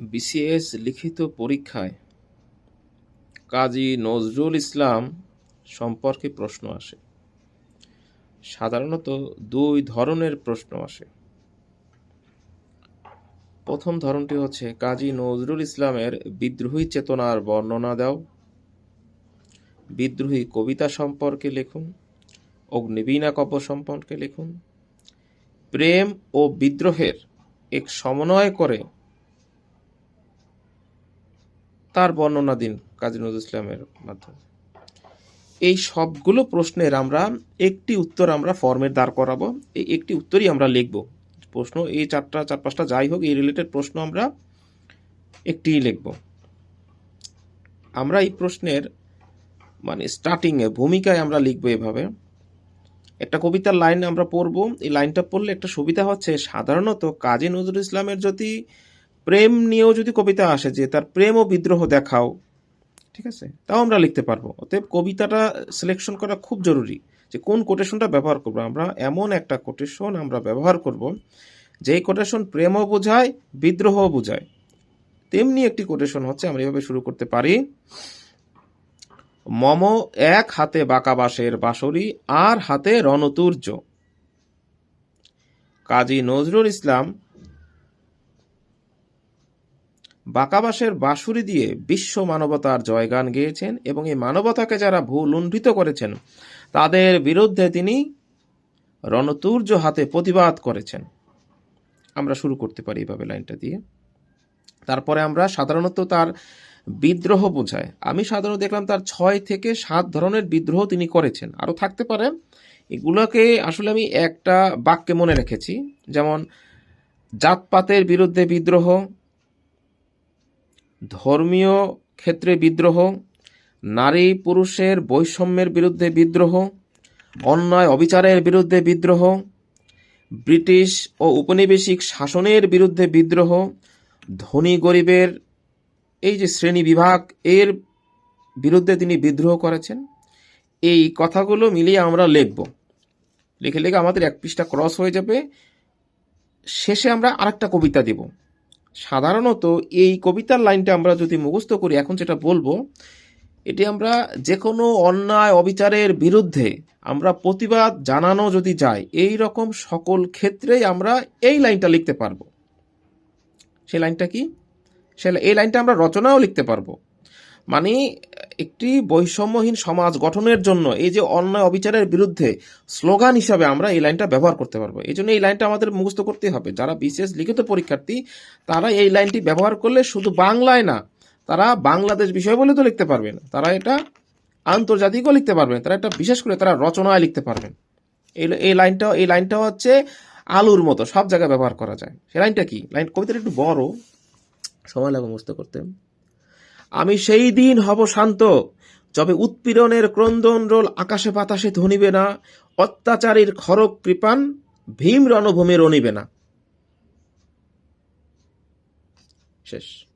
BCS লিখিত পরীক্ষায়। কাজী নজরুল ইসলাম সম্পর্কে প্রশ্ন আসে। সাধারণত দুই ধরনের প্রশ্ন আসে। প্রথম ধরনটি হচ্ছে, কাজী নজরুল ইসলামের বিদ্রোহী চেতনার বর্ণনা দাও। বিদ্রোহী কবিতা সম্পর্কে লিখুন, অগ্নিবীণা কাব্য সম্পর্কে লিখুন। প্রেম ও বিদ্রোহের এক সমন্বয় করে তার বর্ণনা দিন কাজী নজরুল ইসলামের মাধ্যমে। এই সবগুলো প্রশ্নের আমরা একটি উত্তর আমরা ফর্মের দাঁড় করাবো এই একটি উত্তরই আমরা লিখব। প্রশ্ন এই চারটা, চার পাঁচটা যাই হোক, এই রিলেটেড প্রশ্ন আমরা একটিই লিখব। আমরা এই প্রশ্নের মানে স্টার্টিংয়ে ভূমিকায় আমরা লিখব এভাবে। একটা কবিতার লাইন আমরা পড়ব, এই লাইনটা পড়লে একটা সুবিধা হচ্ছে সাধারণত কাজী নজরুল ইসলামের যদি প্রেম নিয়েও যদি কবিতা আসে যে তার প্রেম ও বিদ্রোহ দেখাও, ঠিক আছে? তাও আমরা লিখতে পারব। অতএব কবিতাটা সিলেকশন করা খুব জরুরি যে কোন কোটেশনটা ব্যবহার করব। আমরা এমন একটা কোটেশন আমরা ব্যবহার করব যেই কোটেশন প্রেমও বোঝায়, বিদ্রোহও বোঝায়। তেমনি একটি কোটেশন হচ্ছে, আমরা এভাবে শুরু করতে পারি। মম এক হাতে বাঁকা বাঁশের বাঁশরি, আর হাতে রণতুর্য। কাজী নজরুল ইসলাম বাঁকাবাসের বাঁশুরি দিয়ে বিশ্ব মানবতার জয়গান গেয়েছেন এবং এই মানবতাকে যারা ভুলুণ্ঠিত করেছেন, তাদের বিরুদ্ধে তিনি রণতুর্য হাতে প্রতিবাদ করেছেন। আমরা শুরু করতে পারি এইভাবে লাইনটা দিয়ে। তারপরে আমরা সাধারণত তার বিদ্রোহ বোঝায় আমি সাধারণত দেখলাম তার ছয় থেকে সাত ধরনের বিদ্রোহ তিনি করেছেন। আরও থাকতে পারে, এগুলোকে আসলে আমি একটা বাক্যে মনে রেখেছি। যেমন, জাতপাতের বিরুদ্ধে বিদ্রোহ ধর্মীয় ক্ষেত্রে বিদ্রোহ, নারী পুরুষের বৈষম্যের বিরুদ্ধে বিদ্রোহ, অন্যায় অবিচারের বিরুদ্ধে বিদ্রোহ, ব্রিটিশ ও উপনিবেশিক শাসনের বিরুদ্ধে বিদ্রোহ, ধনী গরিবের, এই যে শ্রেণি বিভাগ, এর বিরুদ্ধে তিনি বিদ্রোহ করেছেন। এই কথাগুলো মিলিয়ে আমরা লিখব। লিখে লিখে আমাদের এক পৃষ্ঠা ক্রস হয়ে যাবে। শেষে আমরা আরেকটা কবিতা দেব। সাধারণত এই কবিতার লাইনটা আমরা যদি মুখস্থ করি, এখন যেটা বলব, এটি আমরা যে কোনো অন্যায় অবিচারের বিরুদ্ধে আমরা প্রতিবাদ জানানো যদি যাই, এই রকম সকল ক্ষেত্রেই আমরা এই লাইনটা লিখতে পারব। সেই লাইনটা কি? সে এই লাইনটা আমরা রচনাও লিখতে পারব। মানে একটি বৈষম্যহীন সমাজ গঠনের জন্য এই যে অন্যায় অবিচারের বিরুদ্ধে স্লোগান হিসাবে আমরা এই লাইনটা ব্যবহার করতে পারব। এই জন্য এই লাইনটা আমাদের মুখস্থ করতে হবে। যারা বিশেষ লিখিত পরীক্ষার্থী, তারা এই লাইনটি ব্যবহার করলে শুধু বাংলায় না, তারা বাংলাদেশ বিষয় বলে তো লিখতে পারবেন। তারা এটা আন্তর্জাতিকও লিখতে পারবেন। তারা এটা বিশেষ করে তারা রচনায় লিখতে পারবেন। এই এই লাইনটা এই লাইনটা হচ্ছে আলুর মতো, সব জায়গায় ব্যবহার করা যায়। সেই লাইনটা কি? লাইন কবিতাটা একটু বড়। সময় লাগে মুখস্থ করতে। আমি সেই দিন হব শান্ত, যবে উৎপীড়নের ক্রন্দন রোল আকাশে বাতাসে ধনিবে না, অত্যাচারীর খরক কৃপান ভীম রণভূমি রণিবে না। শেষ।